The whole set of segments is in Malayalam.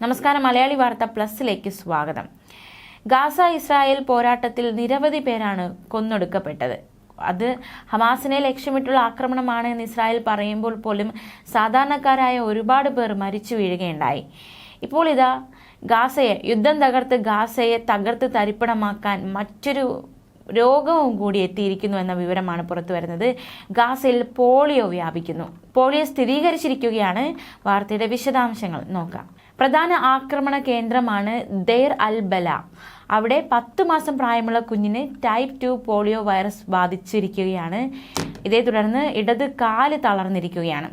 നമസ്കാരം. മലയാളി വാർത്ത പ്ലസിലേക്ക് സ്വാഗതം. ഗാസ ഇസ്രായേൽ പോരാട്ടത്തിൽ നിരവധി പേരാണ് കൊന്നൊടുക്കപ്പെട്ടത്. അത് ഹമാസിനെ ലക്ഷ്യമിട്ടുള്ള ആക്രമണമാണ് എന്ന് ഇസ്രായേൽ പറയുമ്പോൾ പോലും സാധാരണക്കാരായ ഒരുപാട് പേർ മരിച്ചു വീഴുകയുണ്ടായി. ഇപ്പോൾ ഇതാ ഗാസയെ യുദ്ധം തകർത്ത് ഗാസയെ തകർത്ത് തരിപ്പണമാക്കാൻ മറ്റൊരു രോഗവും കൂടി എത്തിയിരിക്കുന്നു എന്ന വിവരമാണ് പുറത്തു വരുന്നത്. ഗാസയിൽ പോളിയോ വ്യാപിക്കുന്നു. പോളിയോ സ്ഥിരീകരിച്ചിരിക്കുകയാണ്. വാർത്തയുടെ വിശദാംശങ്ങൾ നോക്കാം. പ്രധാന ആക്രമണ കേന്ദ്രമാണ് ദെയർ അൽ ബല. അവിടെ പത്ത് മാസം പ്രായമുള്ള കുഞ്ഞിന് ടൈപ്പ് ടു പോളിയോ വൈറസ് ബാധിച്ചിരിക്കുകയാണ്. ഇതേ തുടർന്ന് ഇടത് കാൽ തളർന്നിരിക്കുകയാണ്.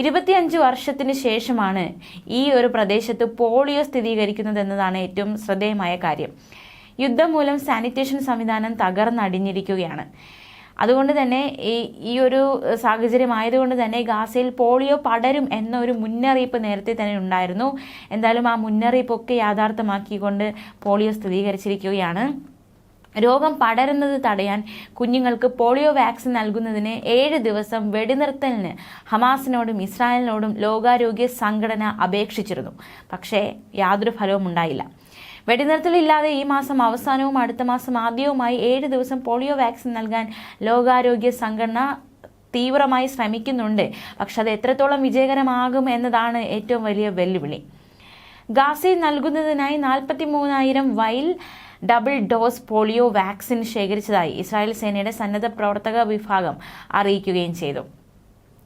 ഇരുപത്തിയഞ്ച് വർഷത്തിന് ശേഷമാണ് ഈ ഒരു പ്രദേശത്ത് പോളിയോ സ്ഥിരീകരിക്കുന്നത് എന്നതാണ് ഏറ്റവും ശ്രദ്ധേയമായ കാര്യം. യുദ്ധം മൂലം സാനിറ്റേഷൻ സംവിധാനം തകർന്നടിഞ്ഞിരിക്കുകയാണ്. അതുകൊണ്ട് തന്നെ ഈ ഈ ഒരു സാഹചര്യം ആയതുകൊണ്ട് തന്നെ ഗാസയിൽ പോളിയോ പടരും എന്നൊരു മുന്നറിയിപ്പ് നേരത്തെ തന്നെ ഉണ്ടായിരുന്നു. എന്തായാലും ആ മുന്നറിയിപ്പൊക്കെ യാഥാർത്ഥ്യമാക്കിക്കൊണ്ട് പോളിയോ സ്ഥിരീകരിച്ചിരിക്കുകയാണ്. രോഗം പടരുന്നത് തടയാൻ കുഞ്ഞുങ്ങൾക്ക് പോളിയോ വാക്സിൻ നൽകുന്നതിന് ഏഴ് ദിവസം വെടിനിർത്തലിന് ഹമാസിനോടും ഇസ്രായേലിനോടും ലോകാരോഗ്യ സംഘടന അപേക്ഷിച്ചിരുന്നു. പക്ഷേ യാതൊരു ഫലവും ഉണ്ടായില്ല വെടിനിർത്തലില്ലാതെ ഈ മാസം അവസാനവും അടുത്ത മാസം ആദ്യവുമായി ഏഴ് ദിവസം പോളിയോ വാക്സിൻ നൽകാൻ ലോകാരോഗ്യ സംഘടന തീവ്രമായി ശ്രമിക്കുന്നുണ്ട്. പക്ഷെ അത് എത്രത്തോളം വിജയകരമാകും എന്നതാണ് ഏറ്റവും വലിയ വെല്ലുവിളി. ഗാസി നൽകുന്നതിനായി നാൽപ്പത്തി മൂന്നായിരം vial double dose polio vaccine ശേഖരിച്ചതായി Israel സേനയുടെ സന്നദ്ധ പ്രവർത്തക വിഭാഗം അറിയിക്കുകയും ചെയ്തു.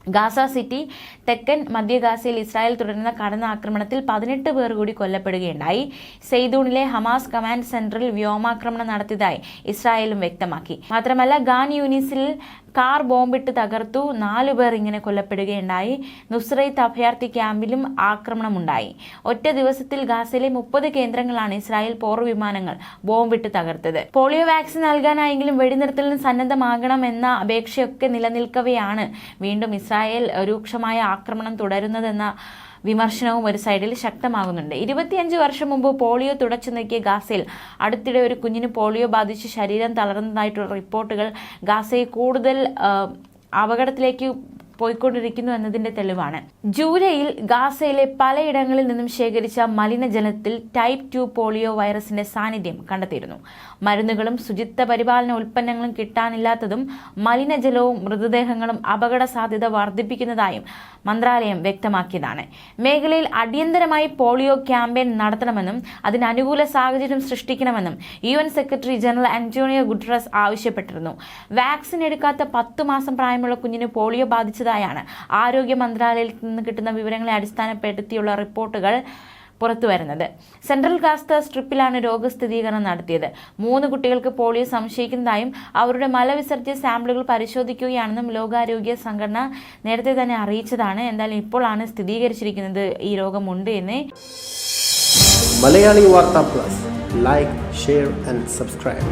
ഗാസ സിറ്റി തെക്കൻ മധ്യ ഗാസയിൽ ഇസ്രായേൽ തുടരുന്ന കടന്ന ആക്രമണത്തിൽ പതിനെട്ട് പേർ കൂടി കൊല്ലപ്പെടുകയുണ്ടായി. സെയ്ദൂണിലെ ഹമാസ് കമാൻഡ് സെന്ററിൽ വ്യോമാക്രമണം നടത്തിയതായി ഇസ്രായേലും വ്യക്തമാക്കി. മാത്രമല്ല ഗാൻ യൂനിസിൽ കാർ ബോംബിട്ട് തകർത്തു. നാലു പേർ ഇങ്ങനെ കൊല്ലപ്പെടുകയുണ്ടായി. നുസ്രൈത്ത് അഭയാർത്ഥി ക്യാമ്പിലും ആക്രമണമുണ്ടായി. ഒറ്റ ദിവസത്തിൽ ഗാസയിലെ മുപ്പത് കേന്ദ്രങ്ങളാണ് ഇസ്രായേൽ പോർ വിമാനങ്ങൾ ബോംബിട്ട് തകർത്തത്. പോളിയോ വാക്സിൻ നൽകാനായെങ്കിലും വെടിനിർത്തലിന് സന്നദ്ധമാകണം എന്ന അപേക്ഷയൊക്കെ നിലനിൽക്കവെയാണ് വീണ്ടും ഇസ്രായേൽ രൂക്ഷമായ ആക്രമണം തുടരുന്നതെന്ന വിമർശനവും ഒരു സൈഡിൽ ശക്തമാകുന്നുണ്ട്. ഇരുപത്തിയഞ്ച് വർഷം മുമ്പ് പോളിയോ തുടച്ചു നീക്കിയ ഗാസയിൽ അടുത്തിടെ ഒരു കുഞ്ഞിന് പോളിയോ ബാധിച്ച് ശരീരം തളർന്നതായിട്ടുള്ള റിപ്പോർട്ടുകൾ ഗാസയെ കൂടുതൽ അപകടത്തിലേക്ക് പോയിക്കൊണ്ടിരിക്കുന്നു എന്നതിന്റെ തെളിവാണ്. ജൂലൈയിൽ ഗാസയിലെ പലയിടങ്ങളിൽ നിന്നും ശേഖരിച്ച മലിനജലത്തിൽ ടൈപ്പ് ടു പോളിയോ വൈറസിന്റെ സാന്നിധ്യം കണ്ടെത്തിയിരുന്നു. മരുന്നുകളും ശുചിത്വ പരിപാലന ഉൽപ്പന്നങ്ങളും കിട്ടാനില്ലാത്തതും മലിനജലവും മൃതദേഹങ്ങളും അപകട സാധ്യത വർദ്ധിപ്പിക്കുന്നതായും മന്ത്രാലയം വ്യക്തമാക്കിയതാണ്. മേഖലയിൽ അടിയന്തരമായി പോളിയോ ക്യാമ്പയിൻ നടത്തണമെന്നും അതിന് അനുകൂല സാഹചര്യം സൃഷ്ടിക്കണമെന്നും U N secretary general Antonio Guterres ആവശ്യപ്പെട്ടിരുന്നു. വാക്സിൻ എടുക്കാത്ത പത്ത് മാസം പ്രായമുള്ള കുഞ്ഞിന് പോളിയോ ബാധിച്ചതായാണ് ആരോഗ്യ മന്ത്രാലയത്തിൽ നിന്ന് കിട്ടുന്ന വിവരങ്ങളെ അടിസ്ഥാനപ്പെടുത്തിയുള്ള റിപ്പോർട്ടുകൾ പുറത്തു വരുന്നത്. സെൻട്രൽ ഗാസ്ത സ്ട്രിപ്പിലാണ് രോഗസ്ഥിരീകരണം നടത്തിയത്. മൂന്ന് കുട്ടികൾക്ക് പോളിയോ സംശയിക്കുന്നതായും അവരുടെ മലവിസർജ്യ സാമ്പിളുകൾ പരിശോധിക്കുകയാണെന്നും ലോകാരോഗ്യ സംഘടന നേരത്തെ തന്നെ അറിയിച്ചതാണ്. എന്തായാലും ഇപ്പോഴാണ് സ്ഥിരീകരിച്ചിരിക്കുന്നത് ഈ രോഗമുണ്ട് എന്ന്. Malayali Vartha plus. Like share and subscribe